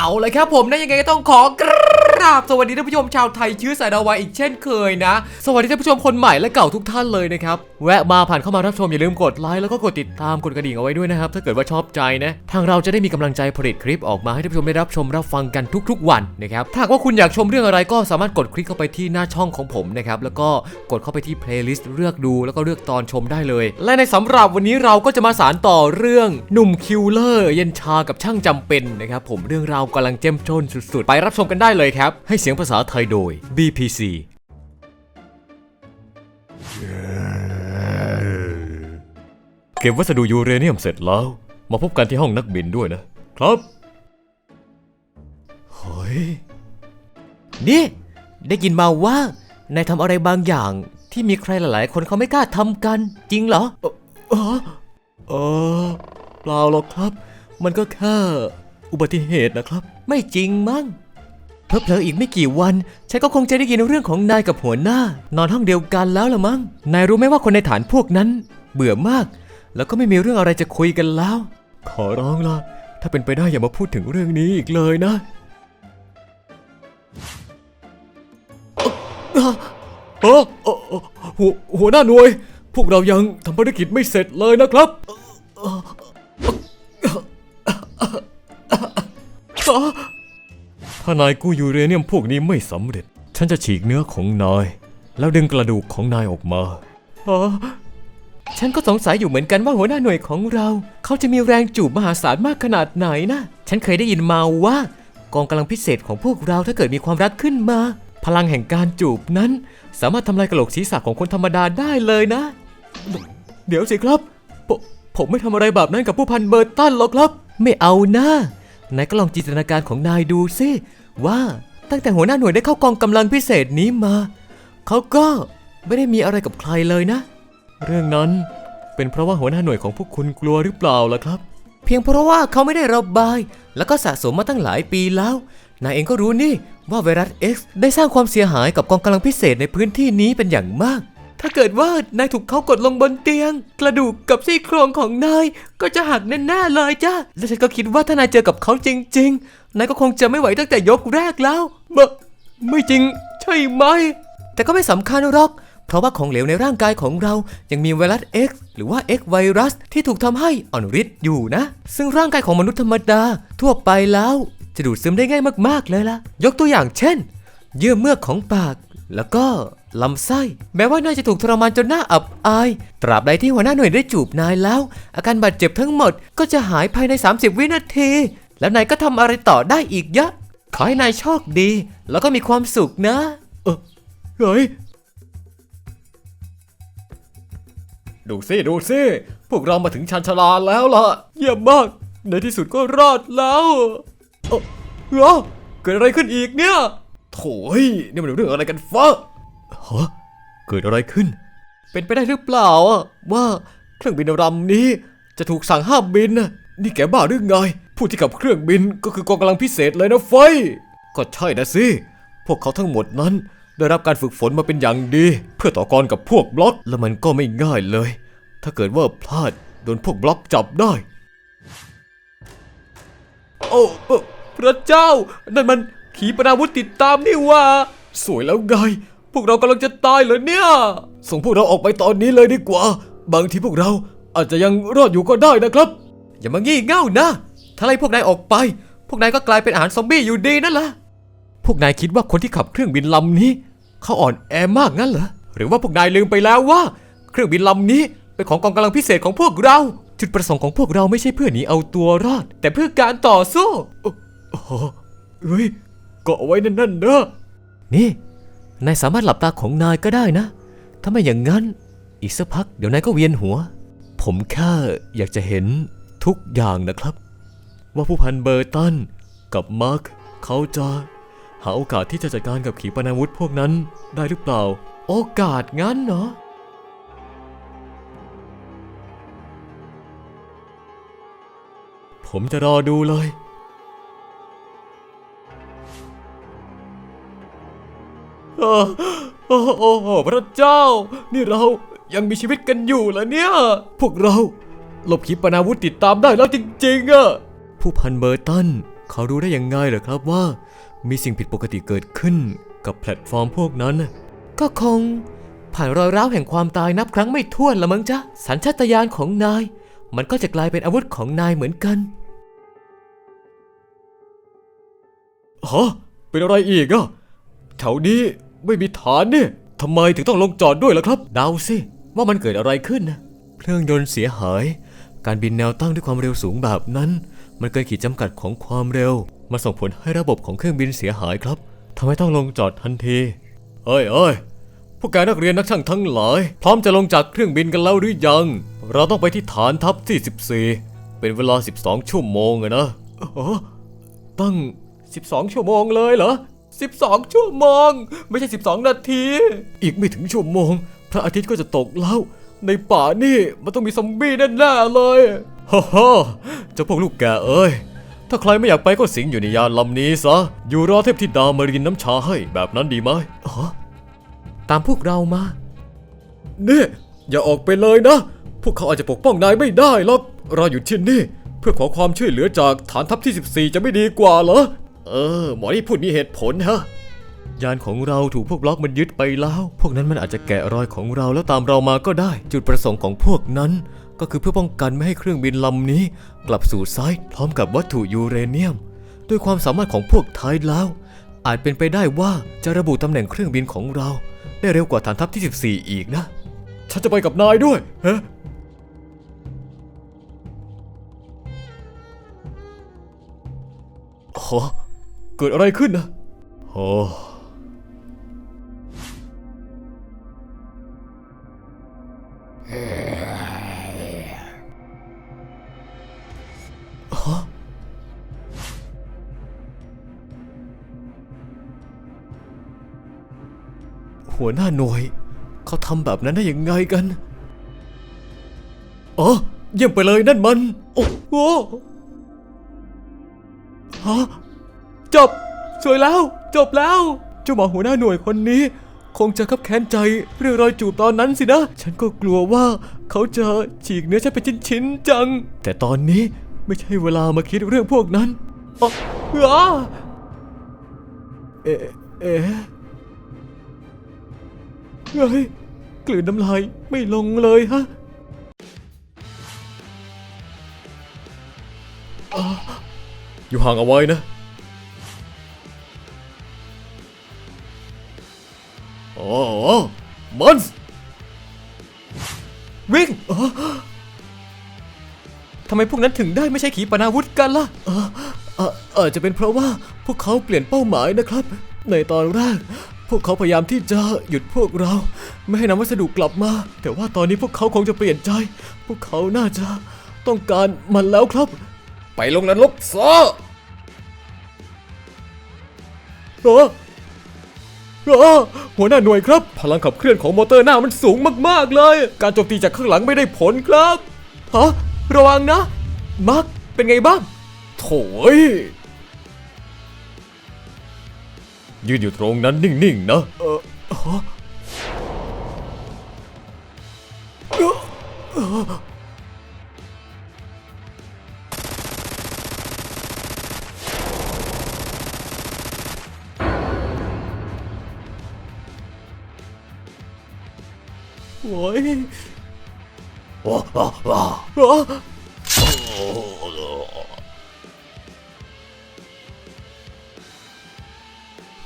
เอาเลยครับผมนะยังไงก็ต้องขอกราบสวัสดีท่านผู้ชมชาวไทยชื้อสายดาวาอีกเช่นเคยนะ สวัสดีท่านผู้ชมคนใหม่และเก่าทุกท่านเลยนะครับ แวะมาผ่านเข้ามารับชมอย่าลืมกดไลค์แล้วก็กดติดตามกดกระดิ่งเอาไว้ด้วยนะครับ ถ้าเกิดว่าชอบใจนะ ทางเราจะได้มีกำลังใจผลิตคลิปออกมาให้ท่านผู้ชมได้รับชมรับฟังกันทุก ๆ วันนะครับถ้าหากว่าคุณอยากชมเรื่องอะไรก็สามารถกดคลิกเข้าไปที่หน้าช่องของผมนะครับแล้วก็กดเข้าไปที่เพลย์ลิสต์เลือกดูแล้วก็เลือกตอนชมได้เลย และในสำหรับวันนี้เราก็จะมาสารต่อเรื่องหนุ่มคิวเลอร์เย็นชากับช่างจำเป็นนะครับผมเรื่องราวกำลังเจ้มจนสุดๆ ไปรับชมกันได้เลยครับ ให้เสียงภาษาไทยโดย BPC เก็บวัสดุยูเรเนียมเสร็จแล้ว มาพบกันที่ห้องนักบินด้วยนะ ครับเฮ้ยนี่ ได้ยินมาว่านายทำอะไรบางอย่างที่มีใครหลายๆ คนเขาไม่กล้าทำกัน จริงเหรอเออเออเออเปล่าหรอกครับ มันก็แค่ อุบัติเหตุนะครับ ไม่จริงมั้งเพลอๆอีกไม่กี่วัน ฉันก็คงจะได้ยินเรื่องของนายกับหัวหน้า นอนห้องเดียวกันแล้วละมั้ง นายรู้ไหมว่าคนในฐานพวกนั้น เบื่อมาก แล้วก็ไม่มีเรื่องอะไรจะคุยกันแล้ว ขอร้องละถ้าเป็นไปได้อย่ามาพูดถึงเรื่องนี้อีกเลยนะเออเออเออหัวหัวหน้าหน่วย พวกเรายังทำภารกิจไม่เสร็จเลยนะครับ ถ้านายกู้ยูเรเนียมพวกนี้ไม่สำเร็จ ฉันจะฉีกเนื้อของนาย แล้วดึงกระดูกของนายออกมาฉันก็สงสัยอยู่เหมือนกันว่าหัวหน้าหน่วยของเรา เขาจะมีแรงจูบมหาศาลมากขนาดไหนนะ ฉันเคยได้ยินมาว่ากองกำลังพิเศษของพวกเราถ้าเกิดมีความรักขึ้นมา พลังแห่งการจูบนั้น สามารถทำลายกระโหลกศีรษะของคนธรรมดาได้เลยนะ เดี๋ยวสิครับผมผมไม่ทำอะไรแบบนั้นกับผู้พันเบอร์ตันหรอกครับ ไม่เอานะนายก็ลองจินตนาการของนายดูสิ ว่าตั้งแต่หัวหน้าหน่วยได้เข้ากองกำลังพิเศษนี้มา เขาก็ไม่ได้มีอะไรกับใครเลยนะ เรื่องนั้นเป็นเพราะว่าหัวหน้าหน่วยของพวกคุณกลัวหรือเปล่าล่ะครับ เพียงเพราะว่าเขาไม่ได้ระบาย แล้วก็สะสมมาตั้งหลายปีแล้ว นายเองก็รู้นี่ว่าไวรัส X ได้สร้างความเสียหายกับกองกำลังพิเศษในพื้นที่นี้เป็นอย่างมาก ถ้าเกิดว่านายถูกเขากดลงบนเตียง กระดูกกับซี่โครงของนายก็จะหักแน่ๆเลยจ้ะและฉันก็คิดว่าถ้านายเจอกับเขาจริง ๆ นายก็คงจะไม่ไหวตั้งแต่ยกแรกแล้วบะไม่จริงใช่ไหม แต่ก็ไม่สำคัญหรอก เพราะว่าของเหลวในร่างกายของเรายังมีไวรัส X หรือว่า X ไวรัสที่ถูกทำให้อ่อนฤทธิ์อยู่นะ ซึ่งร่างกายของมนุษย์ธรรมดาทั่วไปแล้ว จะดูดซึมได้ง่ายมากๆเลยล่ะ ยกตัวอย่างเช่น เยื่อเมือกของปาก แล้วก็ลำไส้ แม้ว่านายจะถูกทรมานจนหน้าอับอาย ตราบใดที่หัวหน้าหน่วยได้จูบนายแล้ว อาการบาดเจ็บทั้งหมดก็จะหายภายใน 30 วินาที แล้วนายก็ทำอะไรต่อได้อีกเยอะ ขอให้นายโชคดี แล้วก็มีความสุขนะ เออเฮ้ยดูสิดูสิพวกเรามาถึงชันชาลาแล้วล่ะ เยี่ยมมาก ในที่สุดก็รอดแล้วเออเอ้อเกิดอะไรขึ้นอีกเนี่ยโถ่เฮ้ยนี่มันเรื่องอะไรกันฟ้าฮะเกิดอะไรขึ้น เป็นไปได้หรือเปล่าอะว่าเครื่องบินลำนี้จะถูกสั่งห้ามบินน่ะนี่แกบ้าหรือไง ผู้ที่ขับเครื่องบินก็คือกองกำลังพิเศษเลยนะไฟ ก็ใช่นะสิ พวกเขาทั้งหมดนั้น ได้รับการฝึกฝนมาเป็นอย่างดี เพื่อต่อกรกับพวกบล็อก และมันก็ไม่ง่ายเลย ถ้าเกิดว่าพลาดโดนพวกบล็อกจับได้ โอ้เอ่อพระเจ้า นั่นมันขีปนาวุธติดตามนี่หว่า สวยแล้วไง พวกเรากำลังจะตายเหรอเนี่ย ส่งพวกเราออกไปตอนนี้เลยดีกว่า บางทีพวกเราอาจจะยังรอดอยู่ก็ได้นะครับ อย่ามางี้เง่านะ ถ้าไล่พวกนายออกไป พวกนายก็กลายเป็นอาหารซอมบี้อยู่ดีนั่นแหละพวกนายคิดว่าคนที่ขับเครื่องบินลำนี้ เขาอ่อนแอมากงั้นเหรอ หรือว่าพวกนายลืมไปแล้วว่า เครื่องบินลำนี้เป็นของกองกำลังพิเศษของพวกเรา จุดประสงค์ของพวกเราไม่ใช่เพื่อหนีเอาตัวรอด แต่เพื่อการต่อสู้โอ้โอ้เฮ้ยเกาะไว้นั่นๆเนอะนี่นายสามารถหลับตาของนายก็ได้นะ ถ้าไม่อย่างนั้น อีกสักพักเดี๋ยวนายก็เวียนหัว ผมแค่อยากจะเห็นทุกอย่างนะครับ ว่าผู้พันเบอร์ตันกับมาร์คเขาจะหาโอกาสที่จะจัดการกับขีปนาวุธพวกนั้นได้หรือเปล่า โอกาสงั้นเนาะผมจะรอดูเลย โอ้โอ้พระเจ้า นี่เรายังมีชีวิตกันอยู่เหรอเนี่ย พวกเราหลบขีปนาวุธติดตามได้แล้วจริงๆอะ ผู้พันเบอร์ตันเขารู้ได้ยังไงเหรอครับว่า มีสิ่งผิดปกติเกิดขึ้นกับแพลตฟอร์มพวกนั้น ก็คง ผ่านรอยร้าวแห่งความตายนับครั้งไม่ถ้วนละมั้งจ๊ะ สัญชาตญาณของนาย มันก็จะกลายเป็นอาวุธของนายเหมือนกันฮะเป็นอะไรอีกอะแถวนี้ไม่มีฐานเนี่ยทำไมถึงต้องลงจอดด้วยล่ะครับเดาสิว่ามันเกิดอะไรขึ้นนะเครื่องยนต์เสียหาย การบินแนวตั้งด้วยความเร็วสูงแบบนั้น มันเกินขีดจำกัดของความเร็ว มาส่งผลให้ระบบของเครื่องบินเสียหายครับทำให้ต้องลงจอดทันที เอ้ยเอ้ยพวกแกนักเรียนนักช่างทั้งหลาย พร้อมจะลงจากเครื่องบินกันแล้วหรือยัง เราต้องไปที่ฐานทัพที่ 14 เป็นเวลา 12 ชั่วโมงอะนะอ๋อตั้ง 12 ชั่วโมงเลยเหรอ 12 ชั่วโมง ไม่ใช่ 12 นาที อีกไม่ถึงชั่วโมง พระอาทิตย์ก็จะตกแล้ว ในป่านี่มันต้องมีซอมบี้แน่ๆเลย ฮ่าฮ่าเจ้าพวกลูกแกเอ้ย ถ้าใครไม่อยากไปก็สิงอยู่ในยานลำนี้ซะ อยู่รอเทพธิดามารินน้ำชาให้แบบนั้นดีไหมอ๋อตามพวกเรามาเนี่ยอย่าออกไปเลยนะ พวกเขาอาจจะปกป้องนายไม่ได้หรอกเราอยู่ที่นี่ เพื่อขอความช่วยเหลือจากฐานทัพที่ 14 จะไม่ดีกว่าเหรอ เออ หมอนี่พูดมีเหตุผลฮะ ยานของเราถูกพวกบล็อกมันยึดไปแล้ว พวกนั้นมันอาจจะแกะรอยของเราแล้วตามเรามาก็ได้ จุดประสงค์ของพวกนั้น ก็คือเพื่อป้องกันไม่ให้เครื่องบินลำนี้ กลับสู่ไซต์พร้อมกับวัตถุยูเรเนียม ด้วยความสามารถของพวกไทยแล้ว อาจเป็นไปได้ว่าจะระบุตำแหน่งเครื่องบินของเรา ได้เร็วกว่าฐานทัพที่ 14 อีกนะ ฉันจะไปกับนายด้วยฮะฮะเกิดอะไรขึ้นนะโอ้ หัวหน้าหน่วย เขาทำแบบนั้นได้ยังไงกัน เออเยี่ยมไปเลยนั่นมัน โอ้โหฮะจบ สวยแล้ว จบแล้ว เจ้าหมอหัวหน้าหน่วยคนนี้ คงจะคับแค้นใจเรื่องรอยจูบตอนนั้นสินะ ฉันก็กลัวว่าเขาจะฉีกเนื้อฉันเป็นชิ้นๆจัง แต่ตอนนี้ ไม่ใช่เวลามาคิดเรื่องพวกนั้นอ๋ออเอ๊ะเอ๊ะเฮ้ยกลืนน้ำลายไม่ลงเลยฮะอยู่ห่างเอาไว้นะ โอ้มันวิ่งอ๋อ ทำไมพวกนั้นถึงได้ไม่ใช่ขีปนาวุธกันล่ะเออเอออาจจะเป็นเพราะว่าพวกเขาเปลี่ยนเป้าหมายนะครับ ในตอนแรก พวกเขาพยายามที่จะหยุดพวกเรา ไม่ให้นำวัสดุกลับมา แต่ว่าตอนนี้พวกเขาคงจะเปลี่ยนใจ พวกเขาน่าจะต้องการมันแล้วครับ ไปลงนรกซะเออเออหัวหน้าหน่วยครับ พลังขับเคลื่อนของมอเตอร์หน้ามันสูงมาก ๆ เลย การโจมตีจากข้างหลังไม่ได้ผลครับ ฮะ ระวังนะ มักเป็นไงบ้าง โถ่เอ้ยยืนอยู่ตรงนั้นนิ่งๆนะ เออ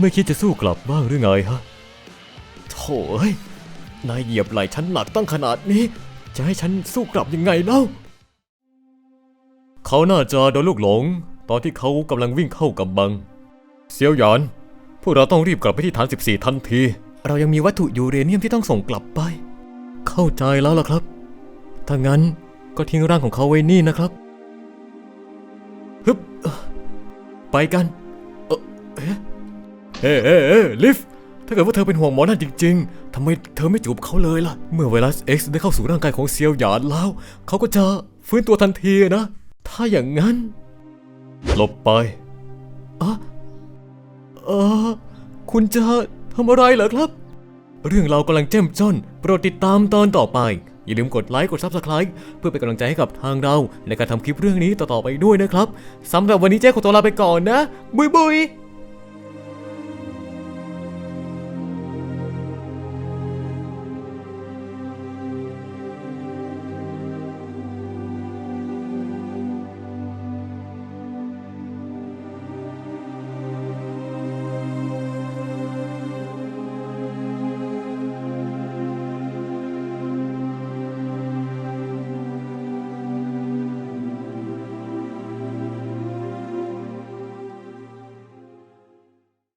ไม่คิดจะสู้กลับบ้างหรือไงฮะ โถ่เอ้ยนายเหยียบไหล่ฉันหนักตั้งขนาดนี้ จะให้ฉันสู้กลับยังไงเล่า เขาน่าจะโดนลูกหลง ตอนที่เขากำลังวิ่งเข้ากำบัง เซียวหยาน พวกเราต้องรีบกลับไปที่ฐาน 14 ทันที เรายังมีวัตถุยูเรเนียมที่ต้องส่งกลับไป เข้าใจแล้วล่ะครับ ถ้างั้นก็ทิ้งร่างของเขาไว้นี่นะครับ ฮึบ ไปกัน เออเอ๊ะเฮ้เฮ้เฮ้ลิฟ ถ้าเกิดว่าเธอเป็นห่วงหมอนั่นจริงๆ ทำไมเธอไม่จูบเขาเลยล่ะ เมื่อไวรัส X ได้เข้าสู่ร่างกายของเซียวหยานแล้ว เขาก็จะฟื้นตัวทันทีนะ ถ้าอย่างนั้น หลบไปอะเออคุณจะทำอะไรเหรอครับ เรื่องเรากำลังเจ้มจ้นโปรดติดตามตอนต่อไป อย่าลืมกดไลค์กด Subscribe เพื่อเป็นกำลังใจให้กับทางเรา ในการทำคลิปเรื่องนี้ต่อๆไปด้วยนะครับสำหรับวันนี้เจ๊ขอตัวลาไปก่อนนะ บุยบุย